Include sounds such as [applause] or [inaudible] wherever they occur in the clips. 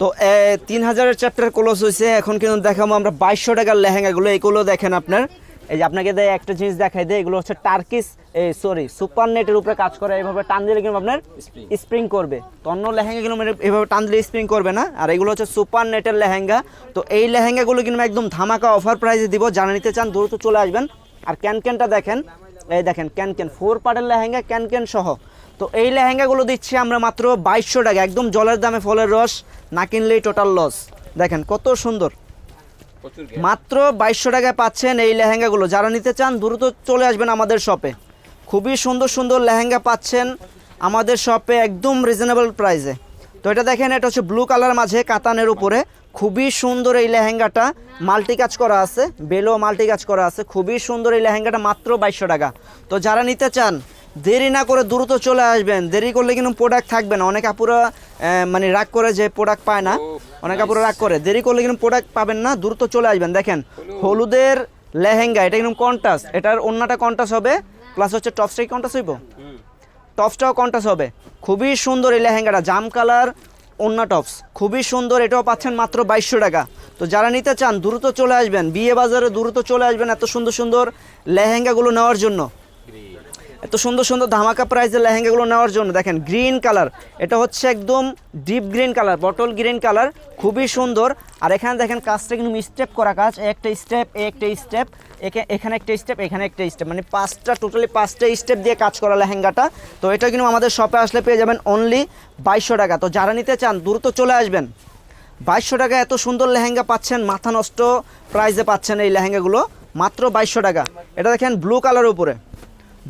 তো তিন হাজারের চ্যাপ্টার ক্লোজ হয়েছে এখন কিন্তু দেখাবো আমরা বাইশশো টাকার লেহেঙ্গাগুলো এইগুলো দেখেন আপনার। এই যে আপনাকে দেয় একটা জিনিস দেখাই দেয় এগুলো হচ্ছে টার্কিস এই সরি সুপার নেটের উপরে কাজ করে এইভাবে টান দিলে কিন্তু আপনার স্প্রিং করবে। তো অন্য লেহেঙ্গাগুলো মানে এভাবে টান দিলে স্প্রিং করবে না। আর এগুলো হচ্ছে সুপার নেটের লেহেঙ্গা। তো এই লেহেঙ্গাগুলো কিন্তু একদম ধামাকা অফার প্রাইসে দিব যারা নিতে চান দ্রুত চলে আসবেন। আর ক্যান ক্যানটা দেখেন এই দেখেন ক্যান ক্যান ফোর পার্টের লেহেঙ্গা ক্যান ক্যান সহ। তো এই লেহেঙ্গাগুলো দিচ্ছি আমরা মাত্র বাইশশো টাকা একদম জলের দামে ফলের রস না কিনলেই টোটাল লস দেখেন কত সুন্দর। মাত্র বাইশশো টাকায় পাচ্ছেন এই লেহেঙ্গাগুলো। যারা নিতে চান দ্রুত চলে আসবেন আমাদের শপে খুবই সুন্দর সুন্দর লেহেঙ্গা পাচ্ছেন আমাদের শপে একদম রিজনেবল প্রাইসে তো এটা দেখেন এটা হচ্ছে ব্লু কালার মাঝে কাতানের উপরে। খুবই সুন্দর এই লেহেঙ্গাটা। মাল্টি কাজ করা আছে বেলো মাল্টি কাজ করা আছে। খুবই সুন্দর এই লেহেঙ্গাটা মাত্র বাইশশো টাকা। তো যারা নিতে চান দেরি না করে দ্রুত চলে আসবেন। দেরি করলে কিন্তু প্রোডাক্ট থাকবে না। অনেক আপুরা মানে রাগ করে যে প্রোডাক্ট পায় না। অনেক আপুরা রাগ করে। দেরি করলে কিন্তু প্রোডাক্ট পাবেন না দ্রুত চলে আসবেন। দেখেন হলুদের লেহেঙ্গা এটা কিন্তু কন্টাস এটার অন্যটা কন্টাস হবে প্লাস হচ্ছে টপসটাই কন্টাস হইব। টপসটাও কন্টাস হবে। খুবই সুন্দর এই লেহেঙ্গাটা জাম কালার অন্য টপস খুবই সুন্দর এটাও পাচ্ছেন মাত্র বাইশশো টাকা। তো যারা নিতে চান দ্রুত চলে আসবেন। বিয়ে বাজারে দ্রুত চলে আসবেন এত সুন্দর সুন্দর লেহেঙ্গাগুলো নেওয়ার জন্য। এত সুন্দর সুন্দর ধামাকা প্রাইজের লেহেঙ্গাগুলো নেওয়ার জন্য দেখেন গ্রিন কালার এটা হচ্ছে একদম deep green colour bottle green colour খুবই সুন্দর। আর এখানে দেখেন কাজটা কিন্তু স্টেপ করা কাজ, একটা স্টেপ একটা স্টেপ এখানে একটা স্টেপ এখানে একটা স্টেপ মানে পাঁচটা টোটালি পাঁচটা স্টেপ দিয়ে কাজ করা লেহেঙ্গাটা। তো এটা কিন্তু আমাদের শপে আসলে পেয়ে যাবেন অনলি বাইশশো টাকা। তো যারা নিতে চান, দ্রুত চলে আসবেন। বাইশশো টাকা এত সুন্দর লেহেঙ্গা পাচ্ছেন, মাথা নষ্ট প্রাইসে পাচ্ছেন এই লেহেঙ্গাগুলো, মাত্র বাইশশো টাকা। এটা দেখেন ব্লু কালার উপরে।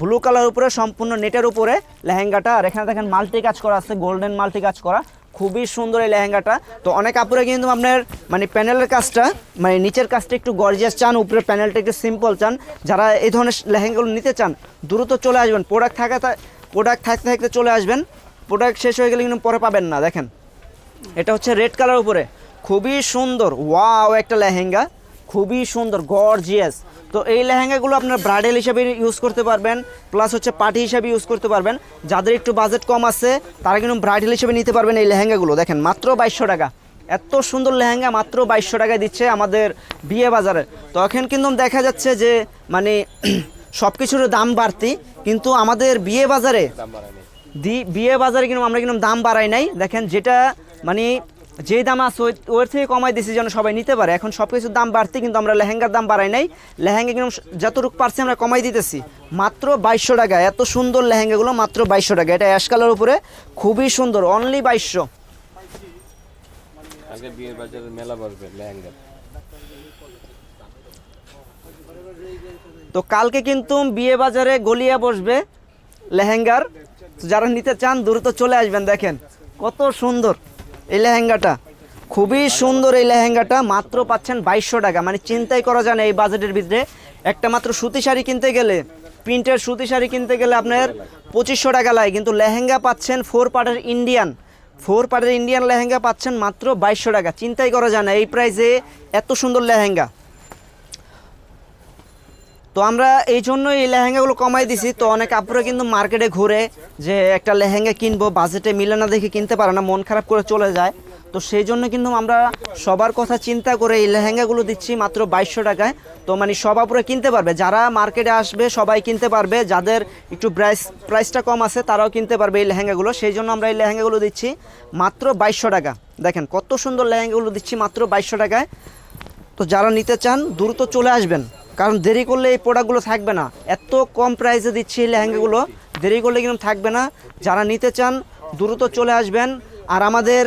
ব্লু কালার উপরে, সম্পূর্ণ নেটের উপরে লেহেঙ্গাটা। আর এখানে দেখেন মাল্টি কাজ করা আছে, গোল্ডেন মাল্টি কাজ করা। খুবই সুন্দর এই লেহেঙ্গাটা। তো অনেক কাপড়ে কিন্তু আপনার মানে প্যানেলের কাজটা মানে নিচের কাজটা একটু গর্জিয়াস চান, উপরের প্যানেলটা একটু সিম্পল চান। যারা এই ধরনের লেহেঙ্গাগুলো নিতে চান, দ্রুত চলে আসবেন। প্রোডাক্ট থাকা প্রোডাক্ট থাকতে থাকতে চলে আসবেন। প্রোডাক্ট শেষ হয়ে গেলে কিন্তু পরে পাবেন না, দেখেন। এটা হচ্ছে রেড কালার উপরে। খুবই সুন্দর ওয়াও একটা লেহেঙ্গা। খুবই সুন্দর গর্জিয়াস তো এই লেহেঙ্গাগুলো আপনার ব্রাইডাল হিসাবে ইউজ করতে পারবেন প্লাস হচ্ছে পার্টি হিসাবে ইউজ করতে পারবেন। যাদের একটু বাজেট কম আছে তারা কিন্তু ব্রাইডাল হিসেবে নিতে পারবেন এই লেহেঙ্গাগুলো। দেখেন মাত্র বাইশশো টাকা। এত সুন্দর লেহেঙ্গা মাত্র বাইশশো টাকায় দিচ্ছে আমাদের বিয়ে বাজারে। তো এখন কিন্তু দেখা যাচ্ছে যে মানে [clears throat] সব কিছুর দাম বাড়তি কিন্তু আমাদের বিয়ে বাজারে দি বিয়ে বাজারে কিন্তু আমরা কিন্তু দাম বাড়াই নাই। দেখেন যেটা মানে যেই দাম আছে ওই- ওর থেকে কমাই দিছি যেন সবাই নিতে পারে। এখন সব কিছুর দাম বাড়তি কিন্তু আমরা লেহেঙ্গার দাম বাড়াই নাই। লেহেঙ্গা কিন্তু যতটুকু পারছি আমরা কমাই দিতেছি। মাত্র বাইশশো টাকা এত সুন্দর লেহেঙ্গাগুলো মাত্র বাইশশো টাকা। এটা অ্যাশ কালার উপরে খুবই সুন্দর অনলি বাইশশো। তো কালকে কিন্তু বিয়ে বাজারে গলিয়া বসবে লেহেঙ্গার। যারা নিতে চান দ্রুত চলে আসবেন দেখেন। কত সুন্দর। এই লেহেঙ্গাটা। খুবই সুন্দর এই লেহেঙ্গাটা, মাত্র পাচ্ছেন বাইশশো টাকা। মানে চিন্তাই করা যায় না এই বাজেটের ভিতরে। একটা মাত্র সুতি শাড়ি কিনতে গেলে, প্রিন্টের সুতি শাড়ি কিনতে গেলে আপনার পঁচিশশো টাকা লাগে। কিন্তু লেহেঙ্গা পাচ্ছেন ফোর পার্টের ইন্ডিয়ান। ফোর পার্টের ইন্ডিয়ান লেহেঙ্গা পাচ্ছেন মাত্র বাইশশো টাকা। চিন্তাই করা যায় না এই প্রাইসে এত সুন্দর লেহেঙ্গা। তো আমরা এই জন্য এই লেহেঙ্গাগুলো কমাই দিছি। তো অনেক আপুরা কিন্তু মার্কেটে ঘুরে যে একটা লেহেঙ্গা কিনবো বাজেটে মিলে না দেখে কিনতে পারে না, মন খারাপ করে চলে যায়। তো সেই জন্য কিন্তু আমরা সবার কথা চিন্তা করে এই লেহেঙ্গাগুলো দিচ্ছি মাত্র বাইশশো টাকায়। তো মানে সব আপুরা কিনতে পারবে। যারা মার্কেটে আসবে, সবাই কিনতে পারবে। যাদের একটু প্রাইস প্রাইসটা কম আছে, তারাও কিনতে পারবে এই লেহেঙ্গাগুলো। সেই জন্য আমরা এই লেহেঙ্গাগুলো দিচ্ছি মাত্র বাইশশো টাকা। দেখেন কত সুন্দর লেহেঙ্গাগুলো দিচ্ছি মাত্র বাইশশো টাকায়। তো যারা নিতে চান দ্রুত চলে আসবেন। কারণ দেরি করলে এই প্রোডাক্টগুলো থাকবে না। এত কম প্রাইসে দিচ্ছি এই লেহেঙ্গাগুলো দেরি করলে কিন্তু থাকবে না। যারা নিতে চান দ্রুত চলে আসবেন। আর আমাদের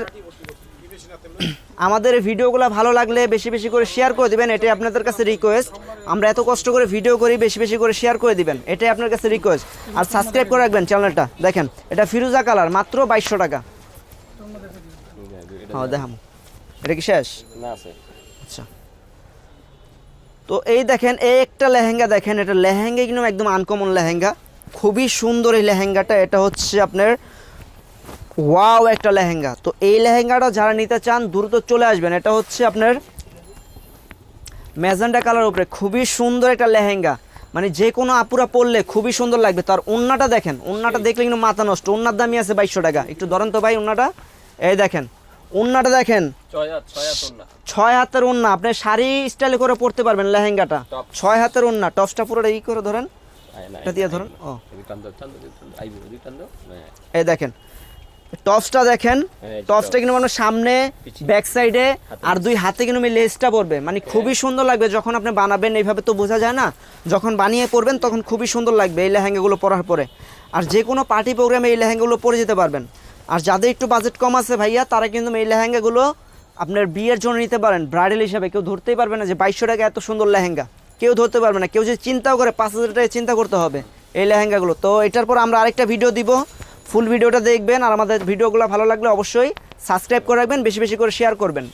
আমাদের ভিডিওগুলো ভালো লাগলে বেশি বেশি করে শেয়ার করে দিবেন এটাই আপনাদের কাছে রিকোয়েস্ট আমরা এত কষ্ট করে ভিডিও করি বেশি বেশি করে শেয়ার করে দিবেন এটাই আপনার কাছে রিকোয়েস্ট আর সাবস্ক্রাইব করে রাখবেন চ্যানেলটা দেখেন এটা ফিরুজা কালার মাত্র বাইশশো টাকা। হ্যাঁ দেখাম। এটা কি শেষ? না আচ্ছা। তো এই দেখেন এই একটা লেহেঙ্গা দেখেন এটা লেহেঙ্গা কিন্তু একদম আনকমন লেহেঙ্গা। খুবই সুন্দর এই লেহেঙ্গাটা এটা হচ্ছে আপনার ওয়াও একটা লেহেঙ্গা। তো এই লেহেঙ্গাটা যারা নিতে চান দ্রুত চলে আসবেন। এটা হচ্ছে আপনার ম্যাজেন্ডা কালার উপরে খুবই সুন্দর একটা লেহেঙ্গা। মানে যে কোনো আপুরা পরলে খুবই সুন্দর লাগবে। তার ওন্নাটা দেখেন ওন্নাটা দেখলে কিন্তু মাথা নষ্ট। ওন্নার দামই আছে বাইশশো টাকা। একটু ধরেন তো ভাই ওন্নাটা। এই দেখেন ওন্নাটা দেখেন। ছয় হাতের ওন্না আপনি শাড়ি স্টাইলে করে পরতে পারবেন লেহেঙ্গাটা। ছয় হাতের ওন্না টপসটা পুরোটা ই করে ধরেন। এটা দিয়ে ধরুন। ও। হ্যাঁ, এই দেখেন। টপসটা দেখেন। হ্যাঁ, টপসটা কিন্তু মানে সামনে ব্যাক সাইডে আর দুই হাতে কিন্তু লেসটা পড়বে মানে খুবই সুন্দর লাগবে। যখন আপনি বানাবেন এইভাবে তো বোঝা যায় না। যখন বানিয়ে পরবেন তখন খুবই সুন্দর লাগবে এই লেহেঙ্গাগুলো পরার পরে। আর যে কোনো পার্টি প্রোগ্রামে এই লেহেঙ্গাগুলো পরে যেতে পারবেন। আর যাদের একটু বাজেট কম আছে ভাইয়া, তারা কিন্তু এই লেহেঙ্গাগুলো আপনার বিয়ের জন্য নিতে পারেন। ব্রাইডাল হিসাবে কেউ ধরতেই পারবে না যে বাইশশো টাকা এত সুন্দর লেহেঙ্গা। কেউ ধরতে পারবে না। কেউ যদি চিন্তাও করে পাঁচ হাজার টাকা চিন্তা করতে হবে এই লেহেঙ্গাগুলো। তো এটার পর আমরা আরেকটা ভিডিও দিব। ফুল ভিডিওটা দেখবেন আর আমাদের ভিডিওগুলো ভালো লাগলে অবশ্যই সাবস্ক্রাইব করে রাখবেন, বেশি বেশি করে শেয়ার করবেন।